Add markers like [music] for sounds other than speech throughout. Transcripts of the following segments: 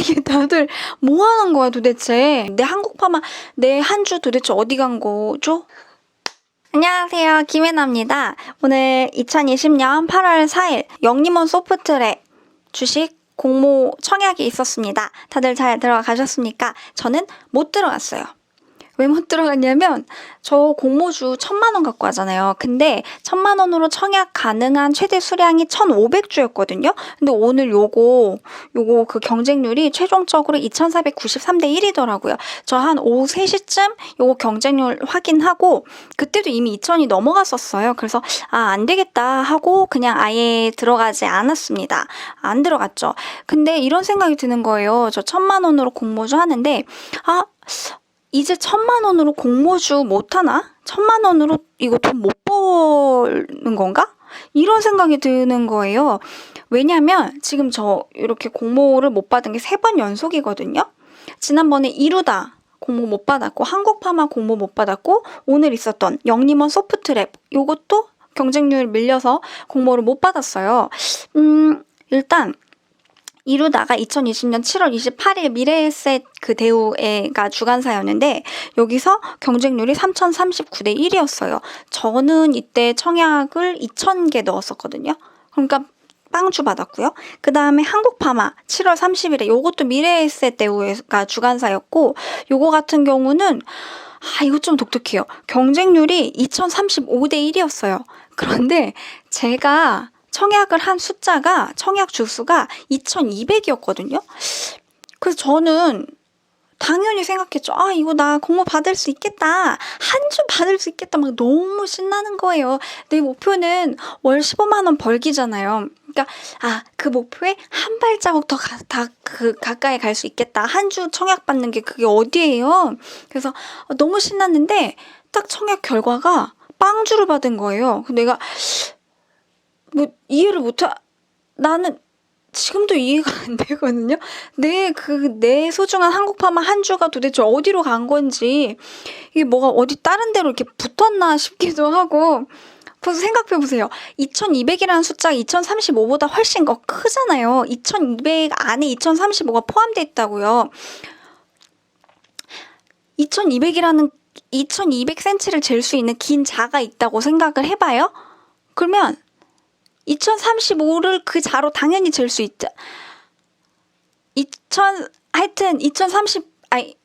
이게 다들 뭐 하는 거야 도대체? 내 한국파만 내 한 주 도대체 어디 간 거죠? 안녕하세요. 김혜나입니다. 오늘 2020년 8월 4일 영림원 소프트랩 주식 공모 청약이 있었습니다. 다들 잘 들어가셨습니까? 저는 못 들어갔어요. 왜 못 들어갔냐면 저 공모주 천만 원 갖고 하잖아요. 근데 천만 원으로 청약 가능한 최대 수량이 1,500주였거든요. 근데 오늘 요거 요거 그 경쟁률이 최종적으로 2,493대 1이더라고요. 저 한 오후 3시쯤 요거 경쟁률 확인하고 그때도 이미 2,000이 넘어갔었어요. 그래서 아, 안 되겠다 하고 그냥 아예 들어가지 않았습니다. 안 들어갔죠. 근데 이런 생각이 드는 거예요. 저 천만 원으로 공모주 하는데 아, 이제 천만 원으로 공모주 못하나? 천만 원으로 이거 돈 못 버는 건가? 이런 생각이 드는 거예요. 왜냐면 지금 저 이렇게 공모를 못 받은 게 세 번 연속이거든요. 지난번에 이루다 공모 못 받았고 한국파마 공모 못 받았고 오늘 있었던 영림원 소프트랩 요것도 경쟁률 밀려서 공모를 못 받았어요. 음, 일단 이루다가 2020년 7월 28일 미래에셋 그 대우가 주간사였는데 여기서 경쟁률이 3039대 1이었어요. 저는 이때 청약을 2000개 넣었었거든요. 그러니까 빵주 받았고요. 그 다음에 한국파마 7월 30일에 요것도 미래에셋 대우가 주간사였고 요거 같은 경우는 아 이거 좀 독특해요. 경쟁률이 2035대 1이었어요. 그런데 제가 청약을 한 숫자가 청약 주수가 2200이었거든요. 그래서 저는 당연히 생각했죠. 아, 이거 나 공모 받을 수 있겠다. 한 주 받을 수 있겠다. 막 너무 신나는 거예요. 내 목표는 월 15만 원 벌기잖아요. 그러니까 아, 그 목표에 한 발자국 더다그 가까이 갈 수 있겠다. 한 주 청약 받는 게 그게 어디예요? 그래서 너무 신났는데 딱 청약 결과가 빵주를 받은 거예요. 내가 뭐 이해를 못 하 나는 지금도 이해가 안 되거든요. 내 그내 소중한 한국파만 한 주가 도대체 어디로 간 건지 이게 뭐가 어디 다른 데로 이렇게 붙었나 싶기도 하고 생각해 보세요. 2200이라는 숫자가 2035보다 훨씬 더 크잖아요. 2200 안에 2035가 포함되어 있다고요. 2200이라는 2200cm를 잴 수 있는 긴 자가 있다고 생각을 해봐요. 그러면 2035를 그 자로 당연히 잴 수 있죠. 2000 하여튼 2030 아니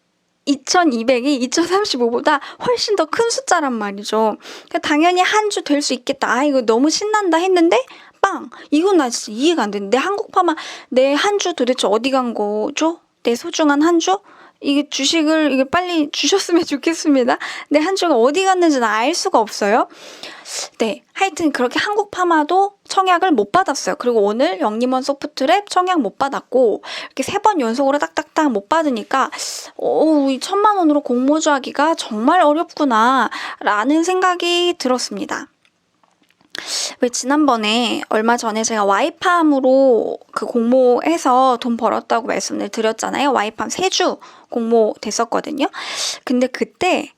2200이 2035보다 훨씬 더 큰 숫자란 말이죠. 그러니까 당연히 한 주 될 수 있겠다. 아 이거 너무 신난다 했는데 빵 이건 나 진짜 이해가 안 되는데 한국파만 내 한 주 도대체 어디 간 거죠? 내 소중한 한 주? 이게 주식을 이게 빨리 주셨으면 [laughs] 좋겠습니다. 내한 주가 어디 갔는지는 알 수가 없어요. 네, 하여튼 그렇게 한국 파마도 청약을 못 받았어요. 그리고 오늘 영림원 소프트랩 청약 못 받았고 이렇게 세 번 연속으로 딱딱딱 못 받으니까 오, 이 천만 원으로 공모주 하기가 정말 어렵구나라는 생각이 들었습니다. 왜 지난번에 얼마 전에 제가 와이팜으로 그 공모해서 돈 벌었다고 말씀을 드렸잖아요. 와이팜 3주 공모 됐었거든요. 근데 그때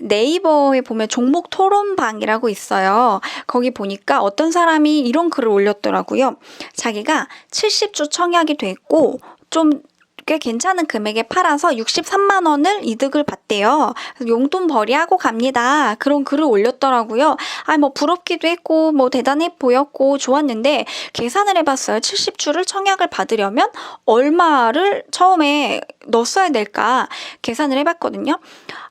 네이버에 보면 종목 토론방이라고 있어요. 거기 보니까 어떤 사람이 이런 글을 올렸더라고요. 자기가 70주 청약이 됐고 좀 꽤 괜찮은 금액에 팔아서 63만 원을 이득을 봤대요. 용돈 벌이하고 갑니다. 그런 글을 올렸더라고요. 아, 뭐 부럽기도 했고 뭐 대단해 보였고 좋았는데 계산을 해봤어요. 70주를 청약을 받으려면 얼마를 처음에 넣었어야 될까 계산을 해봤거든요.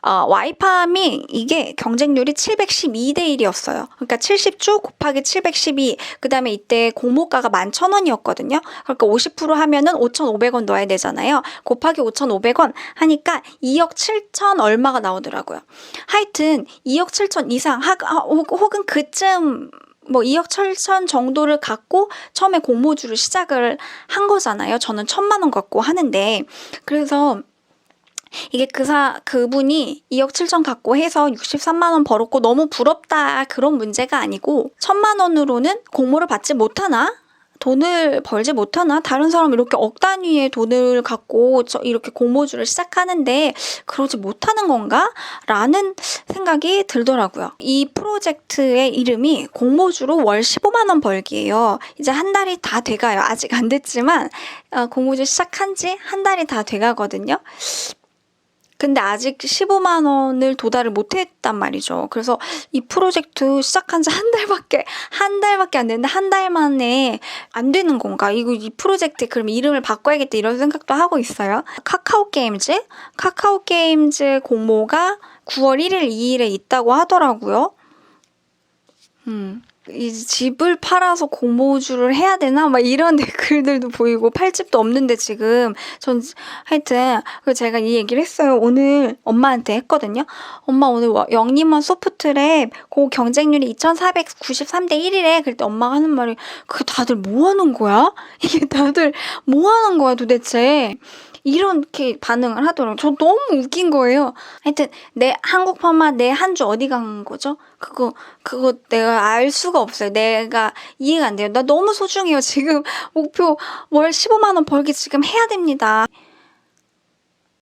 어, 와이팜이 이게 경쟁률이 712대 1이었어요. 그러니까 70주 곱하기 712. 그 다음에 이때 공모가가 11,000원이었거든요. 그러니까 50% 하면은 5,500원 넣어야 되잖아요. 곱하기 5,500원. 하니까 2억 7천 얼마가 나오더라고요. 하여튼 2억 7천 이상 하, 혹은 그쯤 뭐 2억 7천 정도를 갖고 처음에 공모주를 시작을 한 거잖아요. 저는 천만 원 갖고 하는데. 그래서 이게 그사 그분이 2억 7천 갖고 해서 63만 원 벌었고 너무 부럽다. 그런 문제가 아니고 천만 원으로는 공모를 받지 못하나 돈을 벌지 못하나? 다른 사람 이렇게 억 단위의 돈을 갖고 저 이렇게 공모주를 시작하는데 그러지 못하는 건가? 라는 생각이 들더라고요. 이 프로젝트의 이름이 공모주로 월 15만원 벌기예요. 이제 한 달이 다 돼가요. 아직 안 됐지만, 어, 공모주 시작한 지 한 달이 다 돼가거든요. 근데 아직 15만 원을 도달을 못했단 말이죠. 그래서 이 프로젝트 시작한 지 한 달밖에 한 달밖에 안 됐는데 한 달 만에 안 되는 건가? 이거 이 프로젝트 그럼 이름을 바꿔야겠다 이런 생각도 하고 있어요. 카카오 게임즈 카카오 게임즈 공모가 9월 1일 2일에 있다고 하더라고요. 음. 이 집을 팔아서 공모주를 해야 되나? 막 이런 [laughs] 댓글들도 보이고 팔집도 없는데 지금 전 하여튼 그 제가 이 얘기를 했어요. 오늘 엄마한테 했거든요. 엄마 오늘 워- 영림원 소프트랩 그 경쟁률이 2,493대 1이래. 그랬더니 엄마가 하는 말이 그게 다들 뭐 하는 거야? [laughs] 이게 다들 뭐 하는 거야 도대체? 이렇게 반응을 하더라고요. 저 너무 웃긴 거예요. 하여튼 내 한국판만 내한 주 어디 간 거죠? 그거 그거 내가 알 수가 없어요. 내가 이해가 안 돼요. 나 너무 소중해요. 지금 목표 월 15만 원 벌기 지금 해야 됩니다.